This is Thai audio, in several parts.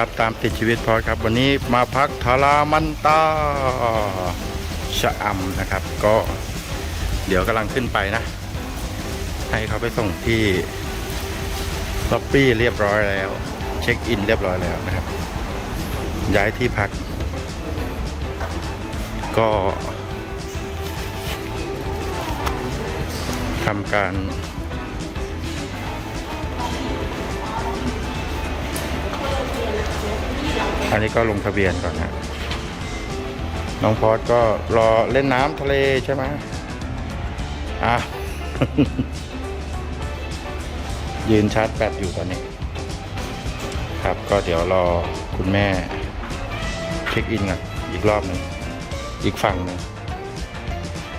ครับตามติดชีวิตพอครับ วันนี้มาพักทารามันตาชะอำนะครับ ก็เดี๋ยวกำลังขึ้นไปนะ ให้เขาไปส่งที่ล็อบบี้เรียบร้อยแล้ว เช็คอินเรียบร้อยแล้วนะครับ ย้ายที่พัก ก็ทำการ อันนี้ก็ลงทะเบียนก่อนนะน้องพอดก็รอเล่นน้ำทะเลใช่ไหมอะยืนชาร์จแบตอยู่ตอนนี้ ครับก็เดี๋ยวรอคุณแม่เช็คอินก่อนอีกรอบหนึ่งอีกฝั่งหนึ่ง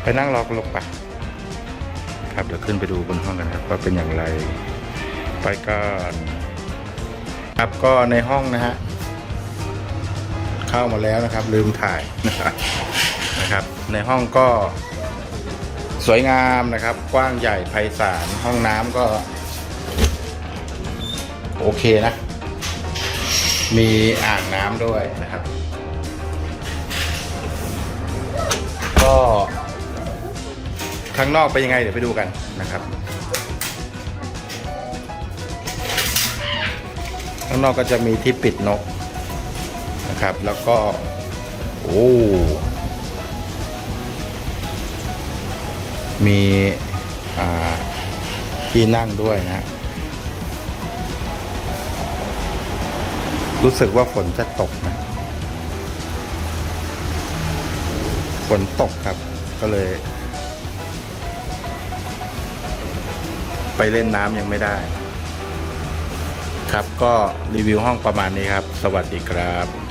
ไปนั่งรอกันลงไปครับเดี๋ยวขึ้นไปดูบนห้องกันครับว่าเป็นอย่างไร ไปกันครับก็ในห้องนะฮะ เข้ามาแล้วนะครับ ลืมถ่ายนะครับ ในห้องก็สวยงามนะครับ กว้างใหญ่ไพศาลห้องน้ำก็ โอเคนะ มีอ่างน้ำด้วยนะครับ ก็ข้างนอกเป็นยังไงเดี๋ยวไปดูกันนะครับข้างนอกก็จะมีที่ปิดนก นะครับ แล้วก็ โอ้มีที่นั่งด้วยนะฮะรู้สึกว่าฝนจะตกนะ ฝนตกครับ ก็เลย ไปเล่นน้ำยังไม่ได้ ครับก็รีวิวห้องประมาณนี้ครับ สวัสดีครับ